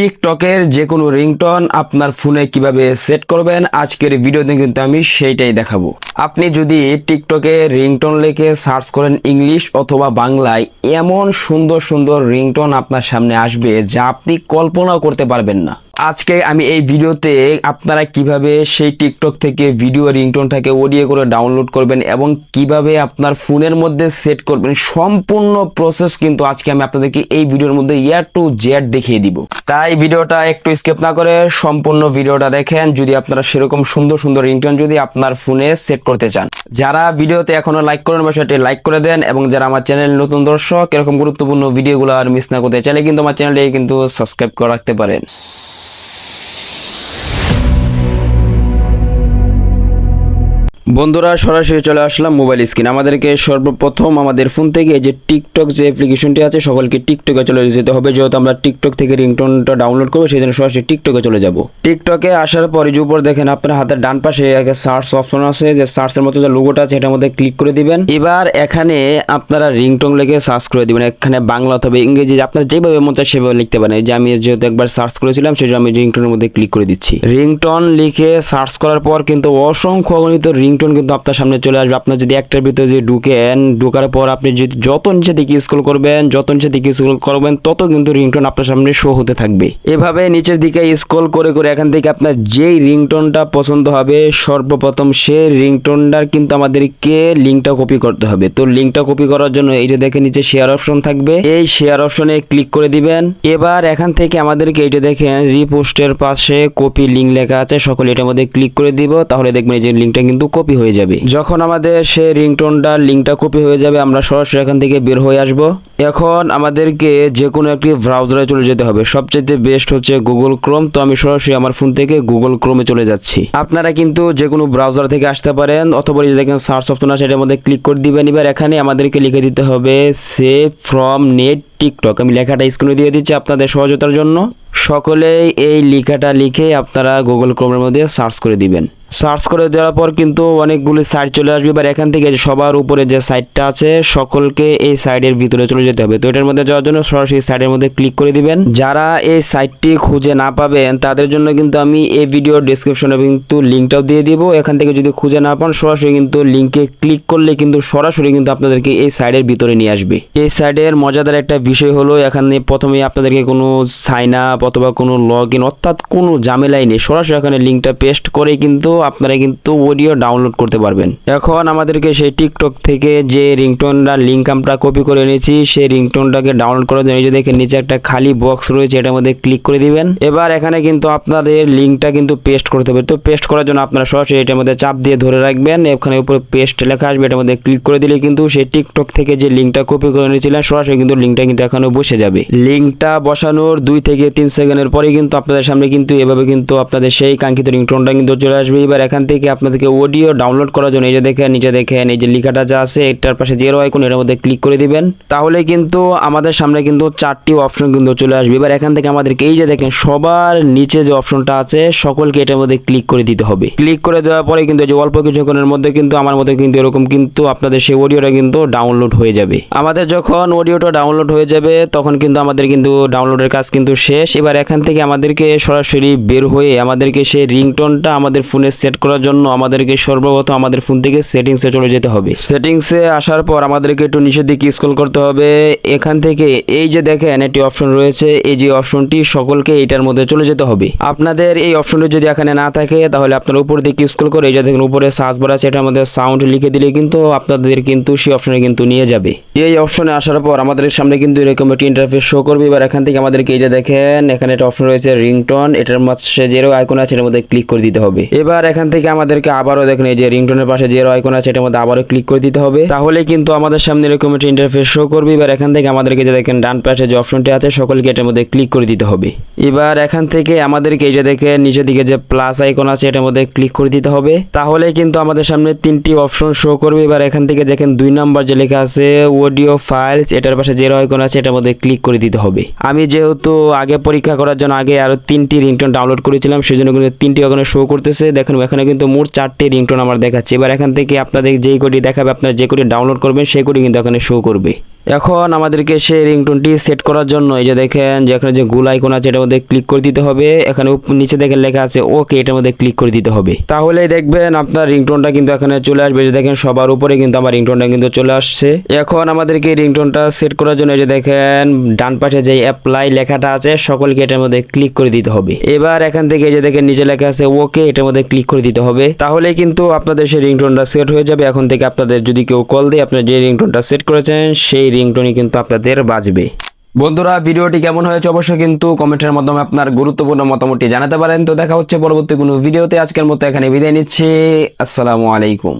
টিকটকের যে কোনো রিংটন আপনার ফোনে কীভাবে সেট করবেন, আজকের ভিডিওতে কিন্তু আমি সেইটাই দেখাবো। আপনি যদি টিকটকে রিংটন লিখে সার্চ করেন ইংলিশ অথবা বাংলায়, এমন সুন্দর সুন্দর রিংটন আপনার সামনে আসবে যা আপনি কল্পনাও করতে পারবেন না। আজকে আমি এই ভিডিওতে আপনারা কীভাবে সেই টিকটক থেকে ভিডিও রিংটোনটাকে অডিও করে ডাউনলোড করবেন এবং কীভাবে আপনার ফোনের মধ্যে সেট করবেন, সম্পূর্ণ প্রসেস কিন্তু আজকে আমি আপনাদেরকে এই ভিডিওর মধ্যে ইয়ার টু জেড দেখিয়ে দিব। তাই ভিডিওটা একটু স্কিপ না করে সম্পূর্ণ ভিডিওটা দেখেন, যদি আপনারা সেরকম সুন্দর সুন্দর রিংটোন যদি আপনার ফোনে সেট করতে চান। যারা ভিডিওতে এখনও লাইক করেন বা সেটি লাইক করে দেন এবং যারা আমার চ্যানেল নতুন দর্শক, এরকম গুরুত্বপূর্ণ ভিডিওগুলো আর মিস না করতে চাইলে কিন্তু আমার চ্যানেলটি কিন্তু সাবস্ক্রাইব করে রাখতে পারেন। বন্ধুরা, সরাসরি চলে আসলাম মোবাইল স্ক্রিন। আমাদেরকে সর্বপ্রথম আমাদের ফোন থেকে যে টিকটক যে অ্যাপ্লিকেশনটি আছে, সকলকে টিকটকে চলে যেতে হবে। যেহেতু আমরা টিকটক থেকে রিংটোনটা ডাউনলোড করব, সেই জন্য সরাসরি টিকটকে চলে যাব। টিকটকে আসার পরে যে উপর দেখেন, আপনার হাতের ডান পাশে একটা সার্চ অপশন আছে, যে সার্চের মতো যে লোগোটা আছে, এটার মধ্যে ক্লিক করে দিবেন। এবার এখানে আপনারা রিংটোন লিখে সার্চ করে দিবেন। এখানে বাংলা অথবা ইংরেজি আপনার যেভাবে মন চায় সেভাবে লিখতে পারেন। যে আমি যেহেতু একবার সার্চ করেছিলাম, সেই জন্য আমি রিংটোনের মধ্যে ক্লিক করে দিচ্ছি। রিংটোন লিখে সার্চ করার পর কিন্তু অসংখ্য গণিত রিংটোন কিন্তু আপনার সামনে চলে আসবে। আপনার যদি একটার ভিতরে যদি ঢুকেন, ঢুকার পর আপনি যদি যত নিচে দিকে স্ক্রল করবেন, যত নিচে দিকে স্ক্রল করবেন, তত কিন্তু রিংটোন আপনার সামনে শো হতে থাকবে। এভাবে নিচের দিকে স্ক্রল করে করে এখান থেকে আপনার যেই রিংটোনটা পছন্দ হবে, সর্বপ্রথম সেই রিংটোনটার কিন্তু আমাদেরকে লিঙ্কটা কপি করতে হবে। তো লিঙ্কটা কপি করার জন্য এই যে দেখে নিচে শেয়ার অপশন থাকবে। এই শেয়ার অপশনে ক্লিক করে দিবেন। এবার এখান থেকে আমাদেরকে এই যে দেখেন রিপোস্টের পাশে কপি লিঙ্ক লেখা আছে, সকলে এটার মধ্যে ক্লিক করে দিব। তাহলে দেখবেন এই যে লিঙ্কটা কিন্তু কপি হয়ে যাবে। যখন আমাদের সেই রিংটোনটা লিঙ্কটা কপি হয়ে যাবে, আমরা সরাসরি এখান থেকে বের হয়ে আসব। এখন আমাদেরকে যে কোনো একটি ব্রাউজারে চলে যেতে হবে। সবচেয়ে বেস্ট হচ্ছে গুগল ক্রোম তো আমি সরাসরি আমার ফোন থেকে গুগল ক্রোমে চলে যাচ্ছি। আপনারা কিন্তু যে কোনো ব্রাউজার থেকে আসতে পারেন, অথবা এই যে দেখেন সার্চ অপশন আছে, এটার মধ্যে ক্লিক করে দিবেন। এবার এখানে আমাদেরকে লিখে দিতে হবে সেভ ফ্রম নেট টিকটক আমি লেখাটা স্ক্রিনে দিয়ে দিচ্ছি আপনাদের সহজতার জন্য। সকলেই এই লেখাটা লিখে আপনারা গুগল ক্রোমের মধ্যে সার্চ করে দিবেন। সার্চ করে দেওয়ার পর কিন্তু অনেকগুলি সাইট চলে আসবে, এবার এখান থেকে সবার উপরে যে সাইটটা আছে, সকলকে এই সাইডের ভিতরে চলে যেতে হবে। তো এটার মধ্যে যাওয়ার জন্য সরাসরি সাইডের মধ্যে ক্লিক করে দিবেন। যারা এই সাইটটি খুঁজে না পাবেন, তাদের জন্য কিন্তু আমি এই ভিডিও ডিসক্রিপশনে কিন্তু লিঙ্কটাও দিয়ে দিব। এখান থেকে যদি খুঁজে না পান, সরাসরি কিন্তু লিঙ্কে ক্লিক করলে কিন্তু সরাসরি কিন্তু আপনাদেরকে এই সাইডের ভিতরে নিয়ে আসবে। এই সাইডের মজাদার একটা বিষয় হলো, এখানে প্রথমে আপনাদেরকে কোনো সাইন আপ অথবা কোনো লগ ইন অর্থাৎ কোনো ঝামেলাই নেই। সরাসরি এখানে লিঙ্কটা পেস্ট করে কিন্তু আপনারা কিন্তু অডিও ডাউনলোড করতে পারবেন। এখন আমাদেরকে সেই টিকটক থেকে যে রিংটোনটা লিঙ্ক আমরা কপি করে এনেছি সেই রিংটোনটাকে ডাউনলোড করার জন্য যে দেখেন, নিচে একটা খালি বক্স রয়েছে, এটার মধ্যে ক্লিক করে দিবেন। এবার এখানে কিন্তু আপনাদের লিঙ্কটা কিন্তু পেস্ট করতে হবে। তো পেস্ট করার জন্য আপনারা সরাসরি এটার মধ্যে চাপ দিয়ে ধরে রাখবেন। এখানে উপরে পেস্ট লেখা আসবে, এটার মধ্যে ক্লিক করে দিলে কিন্তু সেই টিকটক থেকে যে লিঙ্কটা কপি করে নিয়েছিলেন সরাসরি কিন্তু লিঙ্কটা কিন্তু এখানে বসে যাবে। লিঙ্কটা বসানোর দুই থেকে তিন সেকেন্ডের পরে কিন্তু আপনাদের সামনে কিন্তু এভাবে কিন্তু আপনাদের সেই কাঙ্ক্ষিত রিংটোনটা কিন্তু চলে আসবে। এবার এখান থেকে আপনাদেরকে অডিও ডাউনলোড করার জন্য এই যে দেখেন নিচে দেখেন, এই যে লেখাটা যা আছে, এটার পাশে জিরো আইকন এর মধ্যে ক্লিক করে দিবেন। তাহলে কিন্তু আমাদের সামনে কিন্তু চারটি অপশন কিন্তু চলে আসবে। এবার এখান থেকে আমাদেরকে এই যে দেখেন, সবার নিচে যে অপশনটা আছে, সকলকে এটার মধ্যে ক্লিক করে দিতে হবে। ক্লিক করে দেওয়ার পরে কিন্তু যে অল্প কিছুক্ষণের মধ্যে কিন্তু আমার মধ্যে কিন্তু এরকম কিন্তু আপনাদের সেই অডিওটা কিন্তু ডাউনলোড হয়ে যাবে। আমাদের যখন অডিওটা ডাউনলোড হয়ে যাবে, তখন কিন্তু আমাদের কিন্তু ডাউনলোডের কাজ কিন্তু শেষ। এবার এখান থেকে আমাদেরকে সরাসরি বের হয়ে আমাদেরকে সেই রিংটোনটা আমাদের ফোনে সেট করার জন্য আমাদেরকে সর্বপ্রথম আমাদের ফোন থেকে সেটিংসে চলে যেতে হবে। সেটিংসে আসার পর আমাদেরকে একটু নিচের দিকে স্ক্রল করতে হবে। এখান থেকে এই যে দেখেন একটি অপশন রয়েছে। এই যে অপশনটি সকলকে এটার মধ্যে চলে যেতে হবে। আপনাদের এই অপশনটি যদি এখানে না থাকে, তাহলে আপনার উপর দিকে স্ক্রল করে এই যে দেখেন উপরে সার্চ বার আছে, এটার মধ্যে সাউন্ড লিখে দিলে কিন্তু আপনাদের কিন্তু সেই অপশনে কিন্তু নিয়ে যাবে। এই অপশনে আসার পর আমাদের সামনে কিন্তু এরকম একটি ইন্টারফেস শো করবে। এবার এখান থেকে আমাদেরকে এই যে দেখেন এখানে একটা অপশন রয়েছে রিংটোন এটার মধ্যে জেরো আইকন আছে, এটার মধ্যে ক্লিক করে দিতে হবে। এবার এখান থেকে আমাদেরকে আবারও দেখেন, এই যে রিংটোনের পাশে জেরো আইকন আছে, এটার মধ্যে আবারও ক্লিক করে দিতে হবে। তাহলে কিন্তু আমাদের সামনে এরকম একটা ইন্টারফেস শো করবে। এবার এখান থেকে আমাদেরকে যে দেখেন, ডান পাশে যে অপশনটি আছে, সকলকে এটার মধ্যে ক্লিক করে দিতে হবে। এবার এখান থেকে আমাদেরকে এই যে দেখেন, নিচের দিকে যে প্লাস আইকন আছে, এটার মধ্যে ক্লিক করে দিতে হবে। তাহলে কিন্তু আমাদের সামনে তিনটি অপশন শো করবে। এবার এখান থেকে দেখেন, দুই নাম্বার যে লেখা আছে অডিও ফাইলস এটার পাশে জেরো আইকন আছে, এটার মধ্যে ক্লিক করে দিতে হবে। আমি যেহেতু আগে পরীক্ষা করার জন্য আগে আরও তিনটি রিংটোন ডাউনলোড করেছিলাম সেই জন্য কিন্তু তিনটি ওখানে শো করতেছে। দেখেন এখানে কিন্তু মোট চারটি রিংটোন আমার দেখাচ্ছে। এবার এখান থেকে আপনাদের যেই কোডি দেখাবে, আপনারা যে কোডি ডাউনলোড করবেন, সেই কোডি কিন্তু এখানে শো করবে। এখন আমাদেরকে সেই রিংটোনটি সেট করার জন্য, এই যে দেখেন যে এখানে যে গুল আইকন আছে, এটার মধ্যে ক্লিক করে দিতে হবে। এখানে নিচে দেখেন লেখা আছে ওকে এটার মধ্যে ক্লিক করে দিতে হবে। তাহলেই দেখবেন আপনার রিংটোনটা কিন্তু এখানে চলে আসবে। যে দেখেন সবার উপরে কিন্তু আমার রিংটোনটা কিন্তু চলে আসছে। এখন আমাদেরকে রিংটোনটা সেট করার জন্য এই যে দেখেন ডান পাশে যে অ্যাপ্লাই লেখাটা আছে সকলকে এটার মধ্যে ক্লিক করে দিতে হবে। এবার এখান থেকে যে দেখেন নিচে লেখা আছে ওকে এটার মধ্যে ক্লিক করে দিতে হবে। তাহলে কিন্তু আপনাদের সেই রিংটোনটা সেট হয়ে যাবে। এখন থেকে আপনাদের যদি কেউ কল দেয় আপনার যে রিংটোনটা সেট করেছেন, সেই রিংটোনই কিন্তু আপনাদের বাজবে। বন্ধুরা, ভিডিওটি কেমন হয়েছে অবশ্যই কিন্তু কমেন্টের মাধ্যমে আপনার গুরুত্বপূর্ণ মতামতটি জানাতে পারেন। তো দেখা হচ্ছে পরবর্তী কোনো ভিডিওতে। আজকের মতো এখানে বিদায় নিচ্ছি। আসসালামু আলাইকুম।